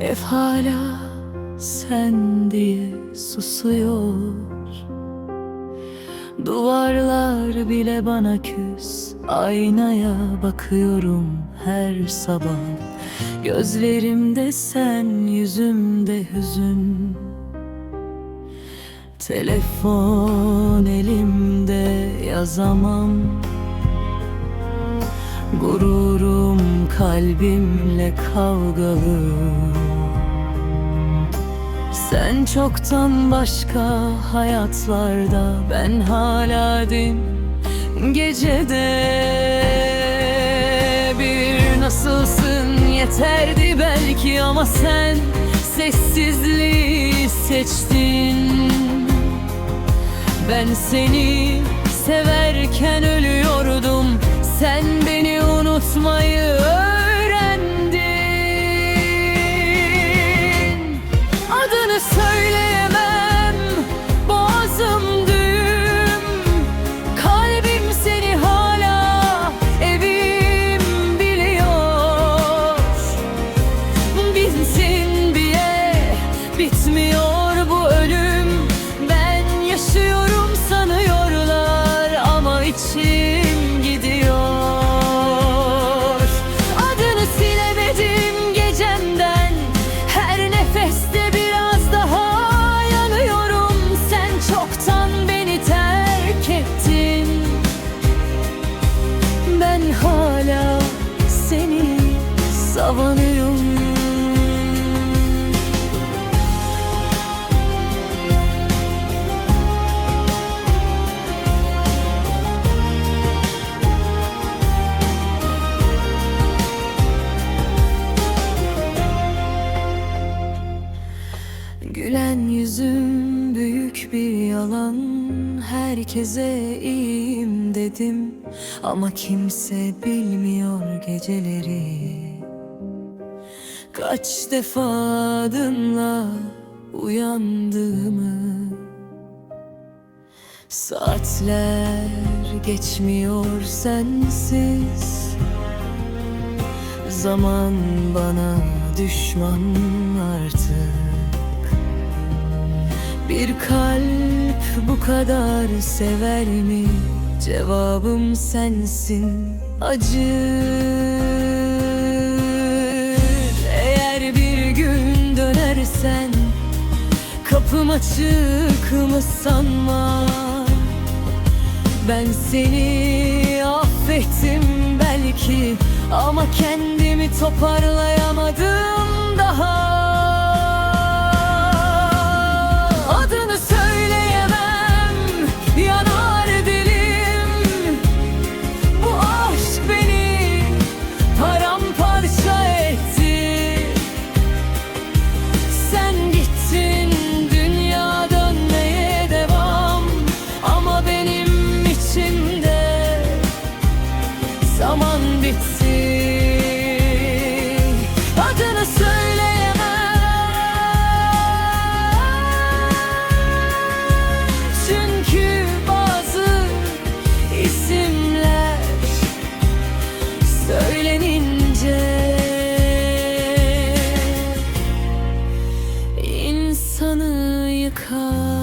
Ev hala sen diye susuyor. Duvarlar bile bana küs. Aynaya bakıyorum her sabah. Gözlerimde sen, yüzümde hüzün. Telefon elimde yazamam. Gururum kalbimle kavgalı. Sen çoktan başka hayatlarda Ben hala din. Gecede Bir nasılsın yeterdi belki ama sen Sessizliği seçtin. Ben seni severken ölüyordum yalan Herkese iyiyim dedim. Ama kimse bilmiyor geceleri. Kaç defa adınla uyandığımı. Saatler geçmiyor sensiz. Zaman bana düşman artık Bir kalp bu kadar sever mi? Cevabım sensin acı. Eğer bir gün dönersen Kapım açık mı sanma Ben seni affettim belki Ama kendimi toparlayamadım 刻。